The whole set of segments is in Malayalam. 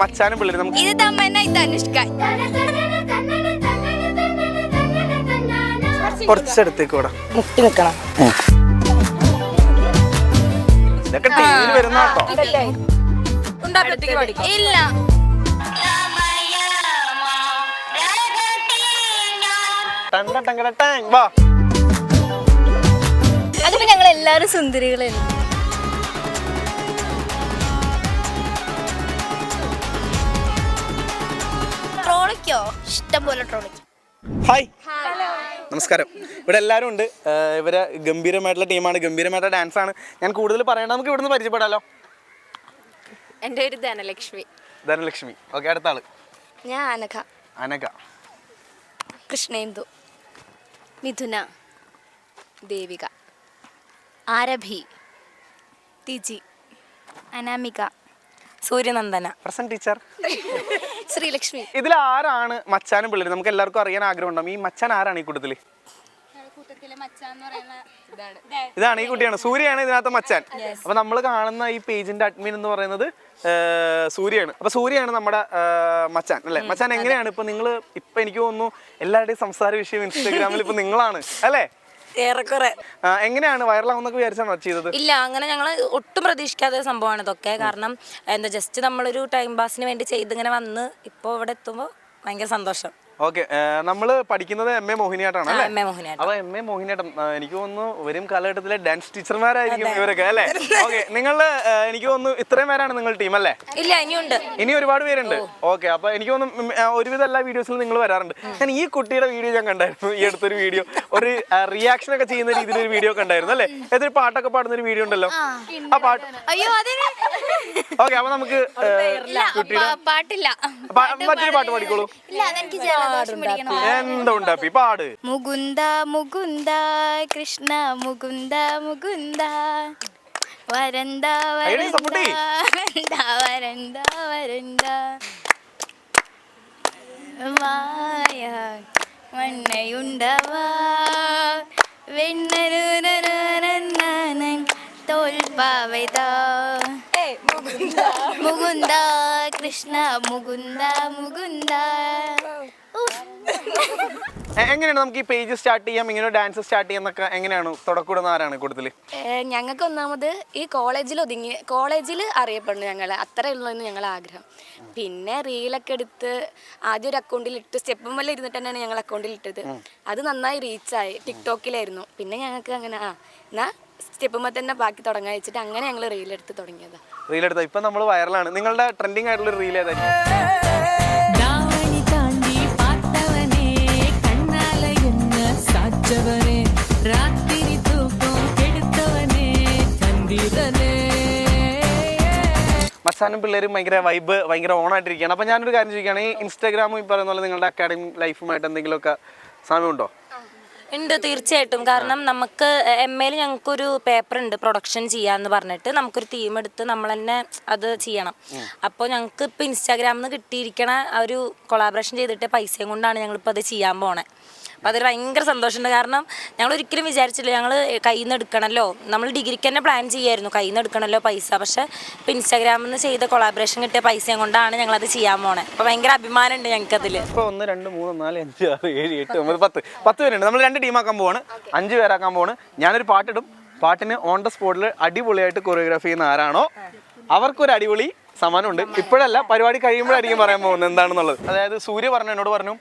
മച്ചാനും പിള്ളേരും നമുക്ക് ഇത് തമ്മന്ന ഇത് അനുഷ്ക കുറച്ചടുത്തേക്ക് കൂടെ മുട്ടി നിൽക്കണം ഇതൊക്കെ ടീമിൽ വരുന്ന കേട്ടോ. ഇല്ല. അതിപ്പോ ഞങ്ങൾ എല്ലാരും സുന്ദരികളായിരുന്നു ട്രോളിക്കോ ഇഷ്ടം പോലെ ട്രോളിക്കോ ഹായ് നമസ്കാരം. ഇവിടെ എല്ലാവരും ഉണ്ട്. ഇവരെ ഇവർ ഗംഭീരമായിട്ടുള്ള ടീമാണ് ഗംഭീരമായിട്ടുള്ള ഡാൻസ് ആണ്. ഞാൻ കൂടുതൽ പറയണ്ട നമുക്ക് ഇവിടുന്ന് പരിചയപ്പെടാലോ? എന്റെ പേര് ധനലക്ഷ്മി. ധനലക്ഷ്മി. ഓക്കെ അടുത്ത ആൾ. ഞാൻ Anagha. Anagha. Krishnendu. Mithuna. Devika. Arabhi. Thiji. Anamika. സൂര്യനന്ദന. Present teacher Sreelakshmi. ഇതിൽ ആരാണ് മച്ചാനും പിള്ളേരും? നമുക്ക് എല്ലാവർക്കും അറിയാൻ ആഗ്രഹം ഉണ്ടാവും ഈ മച്ചാൻ ആരാണ് ഈ കൂട്ടത്തിൽ? ഇതാണ്. ഈ കുട്ടിയാണ്. സൂര്യയാണ് ഇതിനകത്ത് മച്ചാൻ. അപ്പൊ നമ്മൾ കാണുന്ന ഈ പേജിന്റെ അഡ്മിൻ എന്ന് പറയുന്നത് സൂര്യയാണ്. അപ്പൊ സൂര്യയാണ് നമ്മുടെ മച്ചാൻ അല്ലെ? മച്ചാൻ എങ്ങനെയാണ് ഇപ്പൊ നിങ്ങൾ ഇപ്പൊ എനിക്ക് തോന്നുന്നു എല്ലാവരുടെയും സംസാര വിഷയം ഇൻസ്റ്റാഗ്രാമിൽ ഇപ്പൊ നിങ്ങളാണ് അല്ലേ? ഏറെക്കുറെ. എങ്ങനെയാണ് വൈറലാവുന്നൊക്കെ വിചാരിച്ചാണോ ചെയ്തത്? ഇല്ല അങ്ങനെ ഞങ്ങൾ ഒട്ടും പ്രതീക്ഷിക്കാത്ത സംഭവമാണ് ഇതൊക്കെ. കാരണം എന്താ ജസ്റ്റ് നമ്മളൊരു ടൈം പാസിന് വേണ്ടി ചെയ്തിങ്ങനെ വന്ന് ഇപ്പോൾ ഇവിടെ എത്തുമ്പോൾ ഭയങ്കര സന്തോഷം. ഓക്കെ നമ്മൾ പഠിക്കുന്നത് എം എ മോഹിനിയാട്ടാണ് അല്ലേ? M A Mohiniyattam. അപ്പൊ എം എ മോഹിനിയാട്ടം എനിക്ക് തോന്നുന്നു വരും കാലഘട്ടത്തിലെ ഡാൻസ് ടീച്ചർമാരായിരിക്കും ഇവരൊക്കെ അല്ലേ? ഓക്കെ നിങ്ങൾ എനിക്ക് തോന്നുന്നു ഇത്രയും പേരാണ് നിങ്ങൾ ടീം അല്ലേ? ഇല്ല ഇനിയുണ്ട്. ഇനി ഒരുപാട് പേരുണ്ട്. ഓക്കെ അപ്പൊ എനിക്ക് തോന്നുന്നു ഒരുവിധം എല്ലാ വീഡിയോസിലും നിങ്ങൾ വരാറുണ്ട്. ഞാൻ ഈ കുട്ടിയുടെ വീഡിയോ ഞാൻ കണ്ടായിരുന്നു ഈ അടുത്തൊരു വീഡിയോ ഒരു റിയാക്ഷൻ ഒക്കെ ചെയ്യുന്ന രീതിയിൽ ഒരു വീഡിയോ കണ്ടായിരുന്നു അല്ലേ? ഏതൊരു പാട്ടൊക്കെ പാടുന്ന ഒരു വീഡിയോ ഉണ്ടല്ലോ ആ പാട്ട് അയ്യോ അതിന് ഓക്കെ അപ്പൊ നമുക്ക് പാട്ടില്ല മറ്റൊരു പാട്ട് പാടിക്കോളൂ ഇല്ല അതെനിക്ക് ജലദോഷം പിടിക്കണം എന്താ ഉണ്ടാപ്പി പാട് മുകുന്ദ മുകുന്ദ കൃഷ്ണ മുകുന്ദ മുകുന്ദ സപ്പുട്ടി. വരന്ത വരന്ത വരന്ത വായ മണ്ണയുണ്ടവാ വെണ്ണരുരരരന്നനൻ തോൽപ്പാവൈതാ മുകുന്ദ കൃഷ്ണ മുകുന്ദ മുകുന്ദ ഉഫ്. എ- എങ്ങനെയാണ് നമുക്ക് ഈ പേജ് സ്റ്റാർട്ട് ചെയ്യാം ഇങ്ങനെ ഡാൻസ് സ്റ്റാർട്ട് ചെയ്യാന്നൊക്കെ എങ്ങനെയാണ്? തുടക്കൂടുന്ന ആരാണ് കൂടുതൽ ഞങ്ങൾക്ക് ഒന്നാമത് ഈ കോളേജിൽ ഒതുങ്ങി കോളേജിൽ അറിയപ്പെടുന്നു ഞങ്ങൾ അത്രേ ഉള്ളൂ എന്ന് ഞങ്ങൾ ആഗ്രഹം. പിന്നെ റീലൊക്കെ എടുത്ത് ആദ്യം ഒരു അക്കൗണ്ടിൽ ഇട്ട് സ്റ്റെപ്പും വല്ല ഇരുന്നിട്ട് തന്നെയാണ് ഞങ്ങൾ അക്കൗണ്ടിൽ ഇട്ടത്. അത് നന്നായി റീച്ചായി ടിക്ടോക്കിലായിരുന്നു. പിന്നെ ഞങ്ങൾക്ക് അങ്ങനെ ആ എന്നാ സ്റ്റെപ്പുമ്പോൾ തന്നെ ബാക്കി തുടങ്ങാൻ വെച്ചിട്ട് അങ്ങനെ ഞങ്ങൾ റീലെടുത്ത് തുടങ്ങിയതാണ് റീൽ ഇപ്പം ഇപ്പൊ നമ്മൾ വൈറലാണ് നിങ്ങളുടെ ട്രെൻഡിങ് ആയിട്ടുള്ള റീൽ ഏതായിരിക്കും മച്ചാനും പിള്ളേരും ഭയങ്കര വൈബ് ഭയങ്കര ഓണായിട്ടിരിക്കുകയാണ്. അപ്പൊ ഞാനൊരു കാര്യം ചോദിക്കുകയാണ്. ഈ ഇൻസ്റ്റാഗ്രാമും ഈ പറയുന്ന പോലെ നിങ്ങളുടെ അക്കാഡമിക് ലൈഫുമായിട്ട് എന്തെങ്കിലുമൊക്കെ സാമ്യമുണ്ടോ? ഉണ്ട് തീർച്ചയായിട്ടും. കാരണം നമുക്ക് എം എയിൽ ഞങ്ങൾക്കൊരു പേപ്പർ ഉണ്ട് പ്രൊഡക്ഷൻ ചെയ്യാന്ന് പറഞ്ഞിട്ട്. നമുക്കൊരു തീം എടുത്ത് നമ്മൾ തന്നെ അത് ചെയ്യണം. അപ്പോൾ ഞങ്ങൾക്ക് ഇപ്പോൾ ഇൻസ്റ്റാഗ്രാമിൽ നിന്ന് കിട്ടിയിരിക്കണ ഒരു കൊളാബറേഷൻ ചെയ്തിട്ട് പൈസയും കൊണ്ടാണ് ഞങ്ങളിപ്പോൾ അത് ചെയ്യാൻ പോണേ. അപ്പോൾ അതൊരു ഭയങ്കര സന്തോഷമുണ്ട്. കാരണം ഞങ്ങൾ ഒരിക്കലും വിചാരിച്ചില്ല ഞങ്ങൾ കയ്യിൽ നിന്ന് എടുക്കണമല്ലോ നമ്മൾ ഡിഗ്രിക്ക് തന്നെ പ്ലാൻ ചെയ്യായിരുന്നു. കയ്യിൽ നിന്ന് എടുക്കണമല്ലോ പൈസ. പക്ഷേ ഇപ്പോൾ ഇൻസ്റ്റാഗ്രാമിൽ നിന്ന് ചെയ്ത കൊളാബറേഷൻ കിട്ടിയ പൈസയും കൊണ്ടാണ് ഞങ്ങളത് ചെയ്യാൻ പോണേ. അപ്പോൾ ഭയങ്കര അഭിമാനമുണ്ട് ഞങ്ങൾക്കതിൽ ഇപ്പോൾ ഒന്ന് രണ്ട് മൂന്ന് നാല് അഞ്ച് ആറ് ഏഴ് എട്ട് ഒമ്പത് പത്ത്. പത്ത് പേരുണ്ട്. നമ്മൾ രണ്ട് ടീമാക്കാൻ പോവാണ്. അഞ്ച് പേരാക്കാൻ പോവാണ്. ഞാനൊരു പാട്ടിടും. പാട്ടിന് ഓൺ ദ സ്പോട്ടിൽ അടിപൊളിയായിട്ട് കൊറിയോഗ്രാഫി ചെയ്യുന്ന ആരാണോ അവർക്കൊരു അടിപൊളി സമ്മാനമുണ്ട്. ഇപ്പോഴല്ല പരിപാടി കഴിയുമ്പോഴായിരിക്കും പറയാൻ പോകുന്നത് എന്താണെന്നുള്ളത്. അതായത് സൂര്യ പറഞ്ഞു എന്നോട് പറഞ്ഞു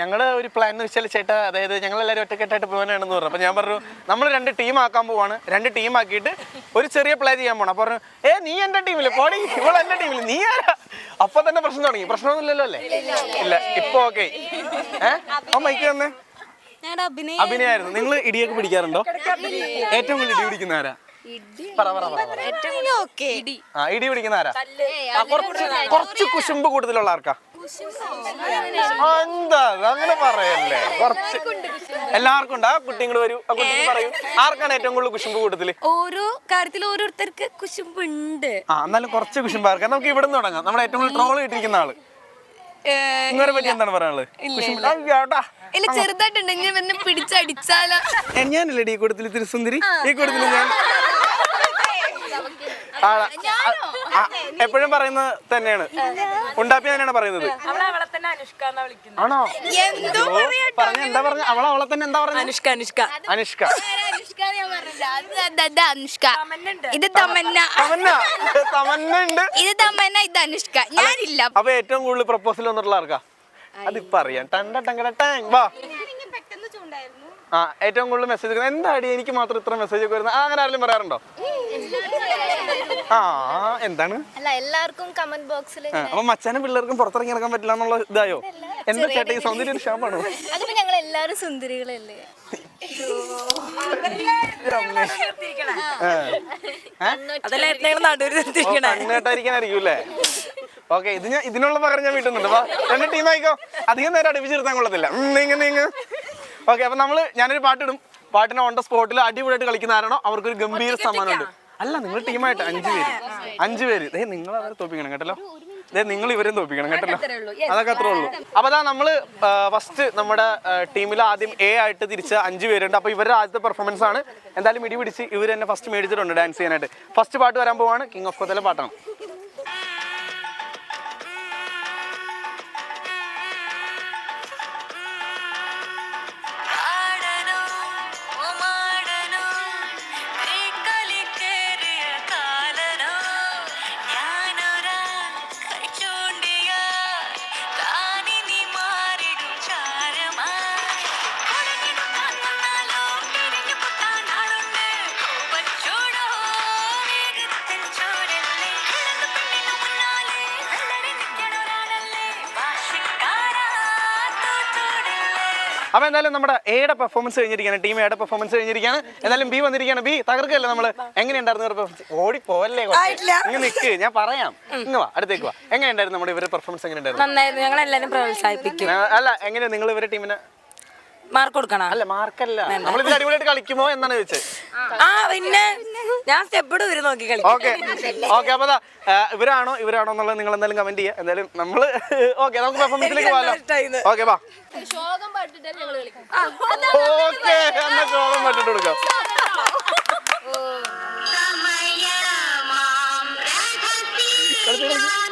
ഞങ്ങൾ ഒരു പ്ലാൻ എന്ന് വെച്ചാൽ ചേട്ടാ അതായത് ഞങ്ങൾ എല്ലാവരും ഒറ്റക്കെട്ടായിട്ട് പോകാനാണെന്ന് പറഞ്ഞു. അപ്പോൾ ഞാൻ പറഞ്ഞു നമ്മൾ രണ്ട് ടീം ആക്കാൻ പോവാണ്. രണ്ട് ടീം ആക്കിയിട്ട് ഒരു ചെറിയ പ്ലേ ചെയ്യാൻ പോകണം അപ്പോൾ പറഞ്ഞു ഏ നീ എന്റെ ടീമിൽ പോടി. ഇവൾ എന്റെ ടീമിൽ നീ ആരാ? അപ്പൊ തന്നെ പ്രശ്നം തുടങ്ങി. പ്രശ്നമൊന്നുമില്ലല്ലോ അല്ലേ? ഇല്ല ഇപ്പൊ ഓക്കെ ഏഹ് ആ മൈക്ക് തന്നെ അഭിനയായിരുന്നു. നിങ്ങൾ ഇടിയൊക്കെ പിടിക്കാറുണ്ടോ? ഏറ്റവും കൂടുതൽ ഇടി പിടിക്കുന്ന ആരാ? പറ പറ പറ പറ. ആ ഇടി പിടിക്കുന്ന ആരാ? കുറച്ച് കുറച്ച് കുശുമ്പ് കൂടുതലുള്ള ആർക്കാ? എന്താ? അങ്ങനെ പറയല്ലേ? കുറച്ച് എല്ലാവർക്കും ഉണ്ട്? ആ കുട്ടി ഇങ്ങോട്ട് വരൂ. ആ കുട്ടി പറയൂ. ആർക്കാണ് ഏറ്റവും കൂടുതൽ കുശുമ്പ് ഓരോ കാര്യത്തിൽ ഓരോരുത്തർക്ക് കുശുമ്പുണ്ട്. ആ എന്നാലും കുറച്ച് കുശുമ്പ് ആർക്കാ നമുക്ക് ഇവിടെ നിന്ന് തുടങ്ങാം. നമ്മുടെ ഏറ്റവും കൂടുതൽ ട്രോൾ കിട്ടിയിരിക്കുന്ന ആൾ. നിങ്ങളെ പറ്റി എന്താണ് പറയാനുള്ളത്? കുശുമ്പ്. ഇല്ല. ചെറുതായിട്ടുണ്ടെങ്കിൽ എന്നെ പിടിച്ചടിച്ചാലോ? ഞാനല്ലേ ഈ കൂട്ടത്തിൽ തിരുസുന്ദരി ഈ കൂട്ടത്തിൽ ഞാൻ. എപ്പോഴും പറയുന്നത് തന്നെയാണ്. ഉണ്ടാപ്പി തന്നെയാണ് പറയുന്നത്. അവളെ അവളെ തന്നെ അനുഷ്ക എന്നാ വിളിക്കുന്നത്. ആണോ? എന്തോ പറഞ്ഞ എന്താ പറഞ്ഞ? അവളെ അവളെ തന്നെ എന്താ പറഞ്ഞ അനുഷ്ക അനുഷ്ക. അനുഷ്ക. അത് അത് ഇത് തമന്ന. തമന്ന. ഉണ്ട് ഇത് തമന്ന ഇത് അനുഷ്ക. ഞാനില്ല. അപ്പൊ ഏറ്റവും കൂടുതൽ പ്രപ്പോസൽ വന്നിട്ടുള്ള ആർക്കാ? അതിപ്പോ അറിയാം ടണ്ട ടങ്കട ടാങ് വാ. ആ ഏറ്റവും കൂടുതൽ മെസ്സേജ് എന്താടി? എനിക്ക് മാത്രം ഇത്ര മെസ്സേജ് ഒക്കെ വരുന്നത്. ആ, അങ്ങനെ ആരെങ്കിലും പറയാറുണ്ടോ? ആ എന്താണ്? അല്ല എല്ലാവർക്കും കമന്റ് ബോക്സിൽ അപ്പൊ മച്ചാനും പിള്ളേർക്കും പുറത്തിറങ്ങി നടക്കാൻ പറ്റില്ല എന്നുള്ള ഇതായോ എന്താ ചേട്ടാ ഈ സൗന്ദര്യ ഒരു ഷാപ്പാണോ അതിപ്പോ ഞങ്ങൾ എല്ലാവരും സുന്ദരികളല്ലേ കണ്ണേട്ടായിരിക്കാനായിരിക്കും ഓക്കെ ഇത് ഞാൻ ഇതിനുള്ള പകരം ഞാൻ വീട്ടുന്നുണ്ട് അപ്പൊ രണ്ട് ടീം ആയിക്കോ? അധികം നേരം അടുപ്പിച്ചിരുത്താൻ കൊള്ളത്തില്ല. നീങ്ങ നീങ്ങ നീങ്ങ്. ഓക്കെ അപ്പൊ നമ്മൾ ഞാനൊരു പാട്ടിടും. പാട്ടിനെ ഓൺ ദ സ്പോട്ടിൽ അടിപൊളിയായിട്ട് കളിക്കുന്ന ആരാണോ? അവർക്കൊരു ഗംഭീര സമ്മാനമുണ്ട്. അല്ല നിങ്ങൾ ടീമായിട്ട് അഞ്ചു പേര്. അഞ്ചു പേര്. ദേ നിങ്ങൾ അവരെ തോപ്പിക്കണം കേട്ടല്ലോ. ദേ നിങ്ങൾ ഇവരെ തോപ്പിക്കണം കേട്ടല്ലോ. അതൊക്കെ അത്രേ ഉള്ളൂ. അപ്പൊ അതാ നമ്മൾ ഫസ്റ്റ് നമ്മുടെ ടീമിൽ ആദ്യം എ ആയിട്ട് തിരിച്ച അഞ്ചു പേരുണ്ട്. അപ്പൊ ഇവരുടെ ആദ്യത്തെ പെർഫോമൻസ് ആണ്. എന്തായാലും ഇടി പിടിച്ച് ഇവർ തന്നെ ഫസ്റ്റ് മേടിച്ചിട്ടുണ്ട് ഡാൻസ് ചെയ്യാനായിട്ട്. ഫസ്റ്റ് പാട്ട് വരാൻ പോവാണ്. കിങ് ഓഫ് കൊത്തലെ പാട്ടാണ്. അപ്പൊ എന്തായാലും നമ്മുടെ എയുടെ പെർഫോമൻസ് കഴിഞ്ഞിരിക്കുകയാണ്. ടീം എയുടെ പെർഫോമൻസ് കഴിഞ്ഞിരിക്കുകയാണ്. എന്തായാലും ബി വന്നിരിക്കുകയാണ്. ബി തകർക്കല്ലേ നമ്മൾ? എങ്ങനെയുണ്ടായിരുന്നു പെർഫോമൻസ് ഓടി പോവല്ലേ ഇങ്ങനെ നിക്ക് ഞാൻ പറയാം. ഇങ്ങ് വാ അടുത്തേക്ക് വാ. എങ്ങനെയുണ്ടായിരുന്നു നമ്മുടെ ഇവരുടെ പെർഫോമൻസ് എങ്ങനെയുണ്ടായിരുന്നു? നന്നായിരുന്നു. ഞങ്ങൾ എല്ലാരും പ്രോത്സാഹിപ്പിക്കും അല്ല എങ്ങനെയാ നിങ്ങൾ ഇവരുടെ ടീമിന് മാർക്ക് കൊടുക്കണോ? അല്ല മാർക്കല്ല നമ്മൾ ഇതിൽ അടിപൊളിയായിട്ട് കളിക്കുമോ എന്നാണ് ചോദിച്ചത്. ആ. പിന്നെ ഞാൻ സ്റ്റെപ്പ് ഇവർ നോക്കി കളിക്കും. ഓക്കെ ഓക്കെ അപ്പൊ ദാ, ആ, ഇവരാണോ ഇവരാണോ എന്നുള്ളത് നിങ്ങൾ എന്തായാലും കമന്റ് ചെയ്യുക. എന്തായാലും നമ്മൾ ഓക്കെ നമുക്ക് പെർഫോമൻസിലേക്ക് പോകാലോ. ഓക്കെ വാ. ഓക്കെ എന്നാ ശോകം പറ്റിട്ട് കൊടുക്കാം. സമയമാം രഹസ്യം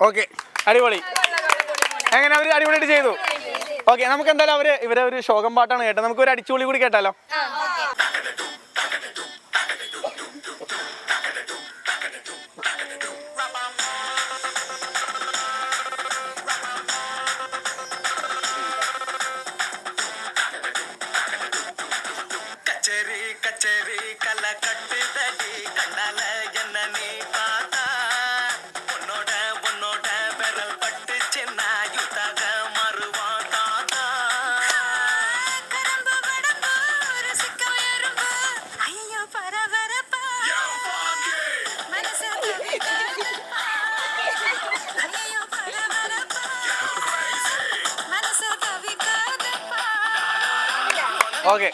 ഓക്കെ. അടിപൊളി. എങ്ങനെ അവർ അടിപൊളിയായിട്ട് ചെയ്തു? ഓക്കെ നമുക്ക് എന്തായാലും അവർ ഇവരെ ഒരു ശോകം പാട്ടാണ് കേട്ടത്. നമുക്ക് ഒരു അടിച്ചുപൊളി കൂടി കേട്ടാലോ? ഓക്കെ.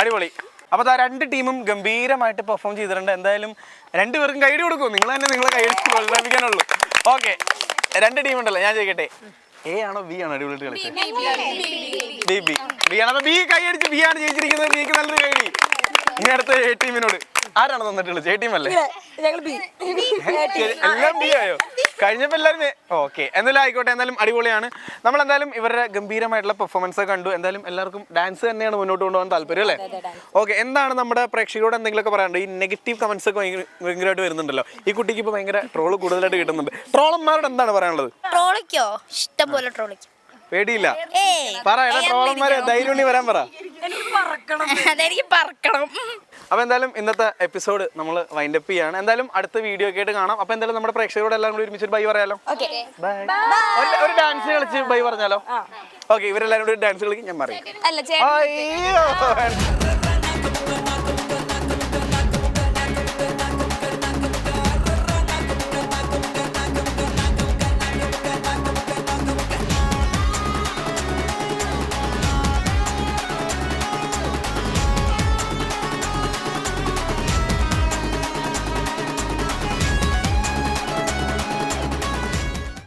അടിപൊളി. അപ്പോൾ ആ രണ്ട് ടീമും ഗംഭീരമായിട്ട് പെർഫോം ചെയ്തിട്ടുണ്ട്. എന്തായാലും രണ്ടുപേർക്കും കൈഡി കൊടുക്കും നിങ്ങൾ തന്നെ നിങ്ങളെ കൈ പ്രോത്സാഹിപ്പിക്കാനുള്ളൂ ഓക്കെ. രണ്ട് ടീം ഉണ്ടല്ലോ ഞാൻ ചോദിക്കട്ടെ എ ആണോ ബി ആണോ? അടിപൊളിയായിട്ട് കളിച്ചത് ബി ബി ബി ആണോ? ബി കൈ അടിച്ച് ബി ആണ് ജയിച്ചിരിക്കുന്നത്. ബിക്ക് നല്ലൊരു കൈഡി ഇനി അടുത്ത എ ടീമിനോട് ആരാണ് തന്നിട്ടുള്ളത് ടീം അല്ലേ ഞങ്ങൾ ബി എല്ലാം ബി ആയോ കഴിഞ്ഞപ്പോ എല്ലാവരും ഓക്കെ എന്തായാലും ആയിക്കോട്ടെ എന്തായാലും അടിപൊളിയാണ്. നമ്മൾ എന്തായാലും ഇവരുടെ ഗംഭീരമായിട്ടുള്ള പെർഫോമൻസ് കണ്ടു. എന്തായാലും എല്ലാവർക്കും ഡാൻസ് തന്നെയാണ് മുന്നോട്ട് കൊണ്ടുപോകാൻ താല്പര്യം അല്ലേ? ഓക്കെ എന്താണ് നമ്മുടെ പ്രേക്ഷകരോട് എന്തെങ്കിലുമൊക്കെ പറയാനുണ്ട്? ഈ നെഗറ്റീവ് കമന്റ്സ് ഒക്കെ ഭയങ്കര ഭയങ്കരമായിട്ട് വരുന്നുണ്ടല്ലോ. ഈ കുട്ടിക്ക് ഇപ്പൊ ഭയങ്കര ട്രോൾ കൂടുതലായിട്ട് കിട്ടുന്നുണ്ട്. ട്രോളന്മാരോട് എന്താണ് പറയാനുള്ളത്? ട്രോളിക്കോ? ഇഷ്ടം പോലെ ട്രോളിക്കോ. പേടിയില്ല. പറയാ പറ ട്രോളന്മാരെ ധൈര്യം വരാൻ പറ. അതെനിക്ക് പറക്കണം. അപ്പൊ എന്തായാലും ഇന്നത്തെ എപ്പിസോഡ് നമ്മൾ വൈൻഡപ്പ് ചെയ്യാണ്. എന്തായാലും അടുത്ത വീഡിയോ ഒക്കെ ആയിട്ട് കാണാം. അപ്പോൾ എന്തായാലും നമ്മുടെ പ്രേക്ഷകരോട് എല്ലാം കൂടി ഒരുമിച്ച് ബൈ പറയാലോ? ബൈ ഒരു ഡാൻസ് കളിച്ച് ബൈ പറഞ്ഞാലോ? ഓക്കെ ഇവരെല്ലാവരും കൂടി ഡാൻസ് കളിക്കും ഞാൻ പറയും. അയ്യോ.